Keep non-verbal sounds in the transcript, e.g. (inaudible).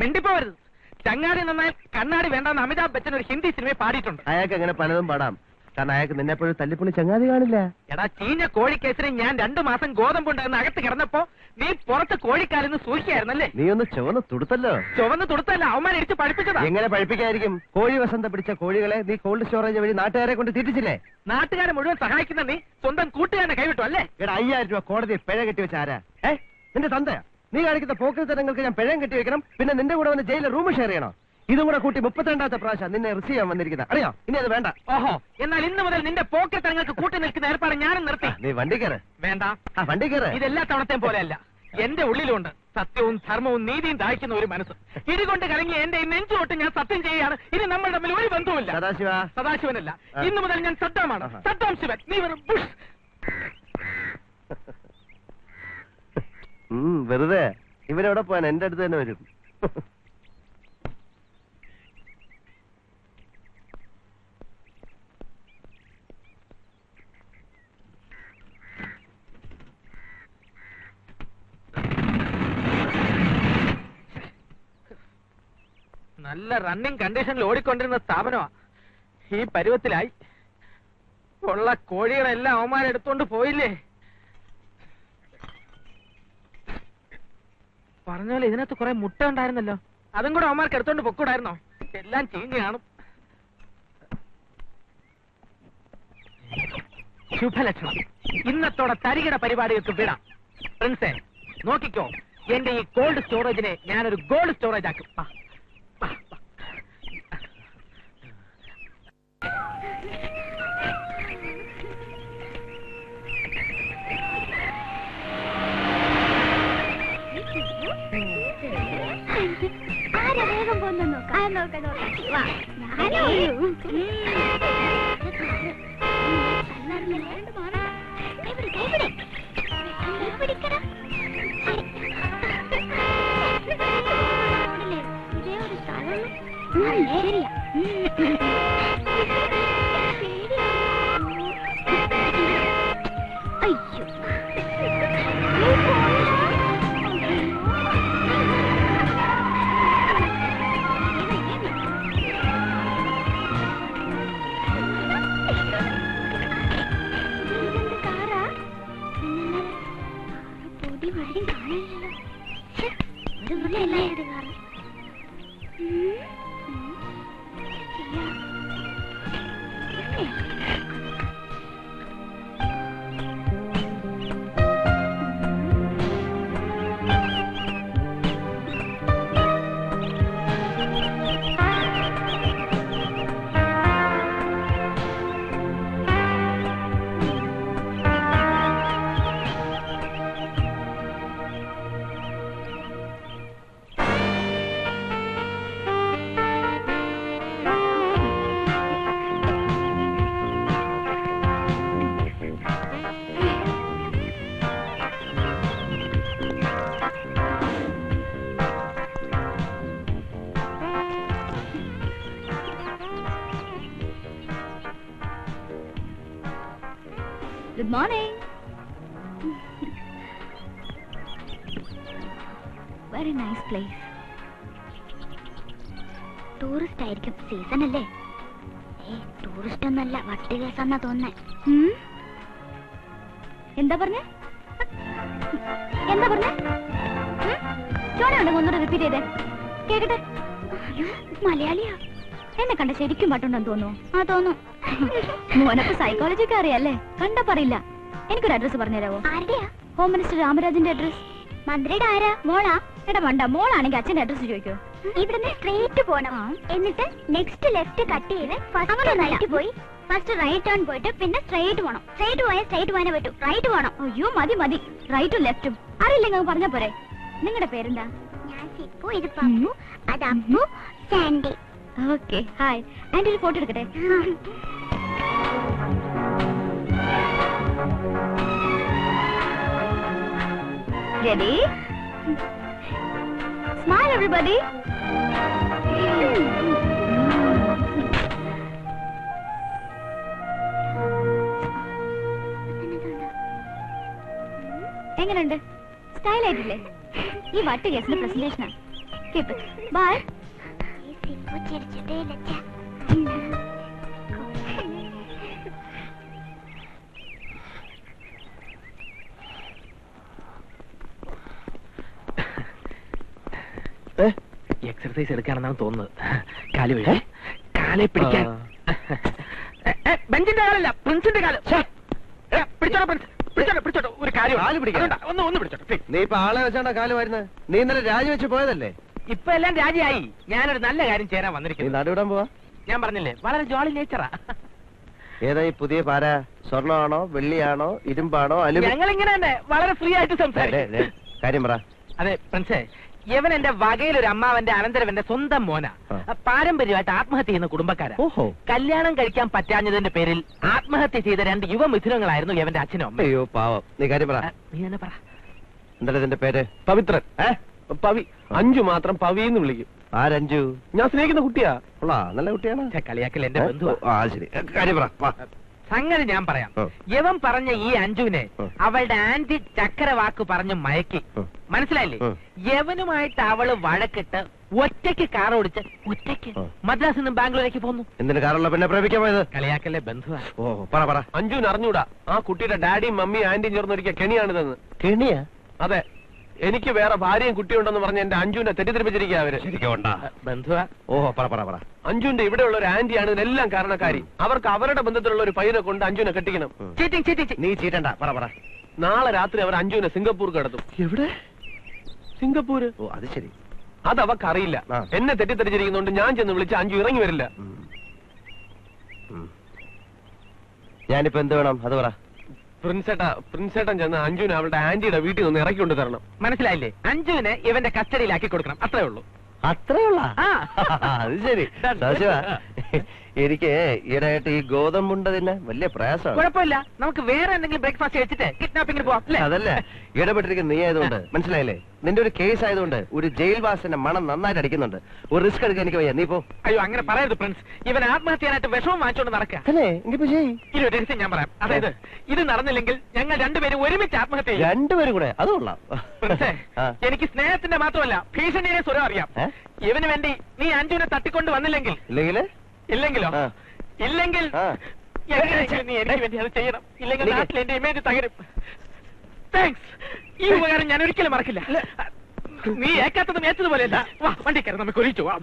മിണ്ടിപ്പോവരുത്. ചങ്ങാടി നന്നായി കണ്ണാടി വേണ്ടെന്ന് അമിതാഭ് ബച്ചൻ ഒരു ഹിന്ദി സിനിമയിൽ പാടിയിട്ടുണ്ട്. അയാൾക്ക് അങ്ങനെ പലതും പാടാം. കാരണം അയാൾക്ക് നിന്നെ എപ്പോഴും തല്ലിപ്പൊളി ചങ്ങാതി കാണില്ല. എടാ ചീഞ്ഞ കോഴിക്കേസിന് ഞാൻ രണ്ടു മാസം ഗോതമ്പുണ്ടായിരുന്ന അകത്ത് കിടന്നപ്പോ നീ പുറത്ത് കോഴിക്കാലിന്ന് സൂക്ഷിക്കായിരുന്നല്ലേ? നീ ഒന്ന് ചുവന്ന് തുടുത്തല്ലോ. ചുവന്ന് തുടുത്തല്ല അവന്മാരെ ഇടിച്ച് പഠിപ്പിച്ചതാ എങ്ങനെ പഠിപ്പിക്കായിരിക്കും കോഴി വസന്ത പിടിച്ച കോഴികളെ നീ കോൾഡ് സ്റ്റോറേജ് വഴി നാട്ടുകാരെ കൊണ്ട് തീറ്റിച്ചില്ലേ? നാട്ടുകാരെ മുഴുവൻ സഹായിക്കുന്ന നീ സ്വന്തം കൂട്ടുകാരനെ കൈവിട്ടു അല്ലേ? എടാ അയ്യായിരം രൂപ കോടതിയിൽ പിഴ കെട്ടി വെച്ച ആരാ? ഏ നിന്റെ തന്തയാ? നീ കാണിക്കുന്ന പോക്കൃതരങ്ങൾക്ക് ഞാൻ പിഴം കെട്ടി വെക്കണം. പിന്നെ നിന്റെ കൂടെ വന്ന് ജയിലിൽ റൂം ഷെയർ ചെയ്യണം? ഇതും കൂടെ കൂട്ടി മുപ്പത്തിരണ്ടാമത്തെ പ്രാവശ്യം നിന്നെ റിസീവ് ചെയ്യാൻ വന്നിരിക്കുന്നത്. അറിയോ? ഇനി അത് വേണ്ട. ഓഹോ. എന്നാൽ ഇന്ന് മുതൽ നിന്റെ പോക്കറ്റങ്ങൾക്ക് കൂട്ടി നിൽക്കുന്ന ഏർപ്പാട് ഞാനും നിർത്തി. നീ വണ്ടി കയറ്. വേണ്ട. ആ വണ്ടി കയറ്. ഇതെല്ലാ തവണത്തെയും പോലെയല്ല. എന്റെ ഉള്ളിലുണ്ട്. സത്യവും ധർമ്മവും നീതിയും ദാഹിക്കുന്ന ഒരു മനസ്സ്. ഇതുകൊണ്ട് കലങ്ങി എന്റെ ഈ നെഞ്ചുതൊട്ട് ഞാൻ സത്യം ചെയ്യുകയാണ്. ഇനി നമ്മൾ തമ്മിൽ ഒരു ബന്ധവുമില്ല. സദാശിവ. സദാശിവനല്ല. ഇന്നു മുതൽ ഞാൻ സദ്ദാമാണ്. സദ്ദാം ശിവൻ. നീ വെറും ബുഷ് വെറുതെ. ഇവരെവിടെ പോയാൻ എന്റെ അടുത്ത് തന്നെ വരും. നല്ല റണ്ണിങ് കണ്ടീഷനിൽ ഓടിക്കൊണ്ടിരുന്ന സ്ഥാപനമാ. ഈ പരുവത്തിലായി. ഉള്ള കോഴികളെല്ലാം അവന്മാരെടുത്തോണ്ട് പോയില്ലേ? പറഞ്ഞ പോലെ ഇതിനകത്ത് കുറെ മുട്ട ഉണ്ടായിരുന്നല്ലോ. അതും കൂടെ അവന്മാർക്ക് എടുത്തോണ്ട് പൊക്കൂടായിരുന്നോ? എല്ലാം ചീഞ്ഞ് കാണും. ശുഭലക്ഷണം ഇന്നത്തോടെ തരികിട പരിപാടികൾക്ക് വിടാം. പ്രിൻസേ നോക്കിക്കോ എന്റെ ഈ കോൾഡ് സ്റ്റോറേജിനെ ഞാനൊരു ഗോൾഡ് സ്റ്റോറേജ് ആക്കും. Ay, ¿qué? Good morning. Very nice place. Tourist ആയിരിക്കും. സീസൺ അല്ലേ? ഏ ടൂറിസ്റ്റ് ഒന്നല്ല വട്ടി കേസാന്നാ തോന്നേ? എന്താ പറഞ്ഞേ? എന്താ പറഞ്ഞേ? ചോണയുണ്ട് ഒന്നുകൂടെ റിപ്പീറ്റ് ചെയ്തേ. കേക്കട്ടെ? മലയാളിയാ. എന്നെ കണ്ട ശരിക്കും പട്ടുണ്ടെന്ന് തോന്നുന്നു. ആ തോന്നുന്നു മോനക്ക് സൈക്കോളജി ഒക്കെ അറിയാല്ലേ? കണ്ട പറയില്ല. എനിക്കൊരു അഡ്രസ് പറഞ്ഞുതരാവോ? ആരുടെയാ? ഹോം മിനിസ്റ്റർ രാമരാജന്റെ അഡ്രസ് മന്ത്രിയുടെ ആരാ? മോളാ. എടാ വേണ്ട മോളാണെങ്കിൽ അച്ഛന്റെ അഡ്രസ് ചോദിക്കോ? ഇവിടുന്ന് സ്ട്രേറ്റ് പോണം. എന്നിട്ട് നെക്സ്റ്റ് ലെഫ്റ്റ് കട്ട് ചെയ്ത് ഫസ്റ്റ് റൈറ്റ് പോയി. ഫസ്റ്റ് റൈറ്റ് ടേൺ പോയിട്ട് പിന്നെ സ്ട്രേറ്റ് പോണം. സ്ട്രേറ്റ് പോയാൽ സ്ട്രേറ്റ് പോകാനേ പറ്റൂ. റൈറ്റ് പോണം. അയ്യോ മതി മതി. റൈറ്റും ലെഫ്റ്റും അറിയില്ലെങ്കിൽ പറഞ്ഞ പോരെ. നിങ്ങളുടെ പേരെന്താ? ഞാൻ സിപ്പു ഇത് പപ്പു അത് അപ്പു സാൻഡി. Okay hi. എന്റെ ഒരു ഫോട്ടോ എടുക്കട്ടെ? റെഡി സ്മൈൽ എവറിബഡി എങ്ങനെയുണ്ട് സ്റ്റൈൽ ആയിട്ടില്ലേ? ഈ വട്ട് കേസിന്റെ പ്രസന്റേഷനാണ് കീപ്പ് ബൈ? എക്സർസൈസ് എടുക്കാണെന്നാണ് തോന്നുന്നത്. കാൽ വീഴേ. കാലെ പിടിക്കാൻ. ബെഞ്ചിന്റെ കാലല്ല പ്രിൻസിന്റെ കാൽ. പിടിച്ചോട്ടോ പ്രിൻസ്. പിടിച്ചോട്ടോ പിടിച്ചോട്ടോ. ഒരു കാര്യം കാൽ പിടിക്കാൻ? അതുകൊണ്ടാ, ഒന്ന് ഒന്ന് പിടിച്ചോട്ടോ നീ ഇപ്പൊ ആളെ വെച്ചാണ്ടാ കാലു വരുന്നത്? നീ ഇന്നലെ രാജിവെച്ച് പോയതല്ലേ? ഇപ്പൊ എല്ലാം രാജിയായി. ഞാനൊരു നല്ല കാര്യം ചേരാൻ വന്നിരിക്കുന്നു നടുവിടാൻ പോവാ? ഞാൻ പറഞ്ഞില്ലേ വളരെ ജോളി നേച്ചറാ ഏതാ ഈ പുതിയ പാര? സ്വർണമാണോ വെള്ളിയാണോ ഇരുമ്പാണോ ഞങ്ങൾ ഇങ്ങനെ തന്നെ വളരെ ഫ്രീ ആയിട്ട് സംസാരിക്കും. കാര്യം പറ. അതെ പ്രിൻസേ ഇവൻ എന്റെ ഒരു അമ്മാവന്റെ അനന്തരവന്റെ സ്വന്തം മോന. പാരമ്പര്യമായിട്ട് ആത്മഹത്യ ചെയ്യുന്ന കുടുംബക്കാരാ. ഓഹോ. കല്യാണം കഴിക്കാൻ പറ്റാഞ്ഞതിന്റെ പേരിൽ ആത്മഹത്യ ചെയ്ത രണ്ട് യുവ മിഥുനങ്ങളായിരുന്നു ഇവന്റെ അച്ഛനും അമ്മയോ. അയ്യോ പാവം. നീ കാര്യം പറ. നീ എന്നെ പറ. എന്താ പേര്? പവിത്രൻ ഏ? പവി അഞ്ചു മാത്രം പവി എന്ന് വിളിക്കും. ആരഞ്ചു? ഞാൻ സ്നേഹിക്കുന്ന കുട്ടിയാ. ഉള്ളാ നല്ല കുട്ടിയാണ്. കളിയാക്കൽ എന്റെ ബന്ധു ആ ശരി. കാര്യം പറ. സംഗതി ഞാൻ പറയാം. ഇവൻ യവൻ പറഞ്ഞ ഈ അഞ്ജുവിനെ. അവളുടെ ആന്റി ചക്രവാക്ക് പറഞ്ഞ് മയക്കി. മനസ്സിലായില്ലേ. യവനുമായിട്ട് അവൾ വഴക്കിട്ട് ഒറ്റയ്ക്ക് കാർ ഓടിച്ച് ഒറ്റയ്ക്ക് മദ്രാസിൽ നിന്ന് ബാംഗ്ലൂരേക്ക് പോന്നു. എന്തിന് കാറുള്ള പിന്നെ പ്രേമിക്കാൻ പോയത്? കളിയാക്കല്ലേ ബന്ധുവാ. ഓ പറ പറ. അഞ്ജുവിന് അറിഞ്ഞൂടാ. ആ കുട്ടിയുടെ ഡാഡിയും മമ്മിയും ആന്റിയും ചേർന്നൊരിക്കൽ കെണിയാണിതെന്ന്. കെണിയാ? അതെ. എനിക്ക് വേറെ ഭാര്യയും കുട്ടിയുണ്ടെന്ന് പറഞ്ഞ എന്റെ അഞ്ജുവിനെ തെറ്റിദ്ധരിപ്പിച്ചിരിക്കുക അവർ. ശരിക്കും ബന്ധുവാ? ഓ പറ പറ പറ. അഞ്ജുവിന്റെ ഇവിടെയുള്ള ഒരു ആന്റിയാണ് ഇതിനെല്ലാം കാരണക്കാരി. അവർക്ക് അവരുടെ ബന്ധത്തിലുള്ള ഒരു പയ്യനെ കൊണ്ട് അഞ്ജുവിനെ കെട്ടിക്കണം. ഉം. ചീറ്റിങ് ചീറ്റിങ് നീ ചീറ്റണ്ട. പറ പറ. നാളെ രാത്രി അവർ അഞ്ജുവിനെ സിംഗപ്പൂർ കടത്തും. എവിടെ? സിംഗപ്പൂർ ഓ അത് ശരി. അത് അവക്കറിയില്ല. അറിയില്ല എന്നെ തെറ്റിദ്ധരിച്ചിരിക്കുന്നോണ്ട് ഞാൻ ചെന്ന് വിളിച്ച് അഞ്ജു ഇറങ്ങി വരില്ല. ഞാനിപ്പോ എന്ത് വേണം? അത് പറ. പ്രിൻസേട്ട പ്രിൻസേട്ടൻ ചെന്ന് അഞ്ജുവിനെ അവളുടെ ആന്റിയുടെ വീട്ടിൽ നിന്ന് തരണം. മനസ്സിലായില്ലേ? അഞ്ജുവിനെ ഇവന്റെ കസ്റ്റഡിയിലാക്കി കൊടുക്കണം. അത്രേ ഉള്ളൂ. അത്രേ ആ. (laughs) അത് ശരി. (laughs) സദാശിവ എനിക്ക് ഈയിടെയായിട്ട് ഈ ഗോതമ്പുണ്ട തന്നെ വലിയ പ്രയാസമാണ്. കുഴപ്പമില്ല. നമുക്ക് വേറെ എന്തെങ്കിലും ബ്രേക്ക്ഫാസ്റ്റ് കഴിച്ചിട്ട് കിഡ്നാപ്പിംഗിന് പോവാം അല്ലേ? അതല്ല. ഇടപെട്ടിരിക്കുന്ന നീ ആയതുകൊണ്ട്. മനസ്സിലായില്ലേ? നിന്റെ ഒരു കേസ് ആയതുകൊണ്ട് ഒരു ജയിൽ വാസിന്റെ മണം നന്നായിട്ട് അടിക്കുന്നുണ്ട്. ഒരു റിസ്ക് എടുക്കാൻ എനിക്ക് വയ്യ. നീ പോ. അയ്യോ അങ്ങനെ പറയരുത് പ്രിൻസ് ഇവൻ ആത്മഹത്യയായിട്ട് വിഷമം വാങ്ങിച്ചോണ്ട് നടക്കുക അല്ലേ? ഇനിയിപ്പോ ചെയ് ഇനി ഒരു രഹസ്യം ഞാൻ പറയാം. അതായത് ഇത് നടന്നില്ലെങ്കിൽ ഞങ്ങൾ രണ്ടുപേരും ഒരുമിച്ച് ആത്മഹത്യ ചെയ്യും. രണ്ടുപേരും കൂടെ? അത് കൊള്ളാം. പ്രിൻസേ, ആ. എനിക്ക് സ്നേഹത്തിന്റെ മാത്രമല്ല ഭീഷണിയുടെ സ്വരം അറിയാം. ഏ? ഇവന് വേണ്ടി നീ അഞ്ജുവിനെ തട്ടിക്കൊണ്ട് വന്നില്ലെങ്കിൽ ഇല്ലെങ്കിൽ? ഇല്ലെങ്കിലോ? ഇല്ലെങ്കിൽ. നീ എനിക്ക് വേണ്ടി അത് ചെയ്യണം. ഇല്ലെങ്കിൽ. നാട്ടിൽ എന്റെ ഇമേജ് തകരും. താങ്ക്സ് ഈ ഉപകാരം ഞാൻ ഒരിക്കലും മറക്കില്ല. നീ ഏക്കാത്തതും ഏറ്റതുപോലെയല്ല വാ വണ്ടി കയറി നമുക്ക് ഒരുമിച്ച് വാ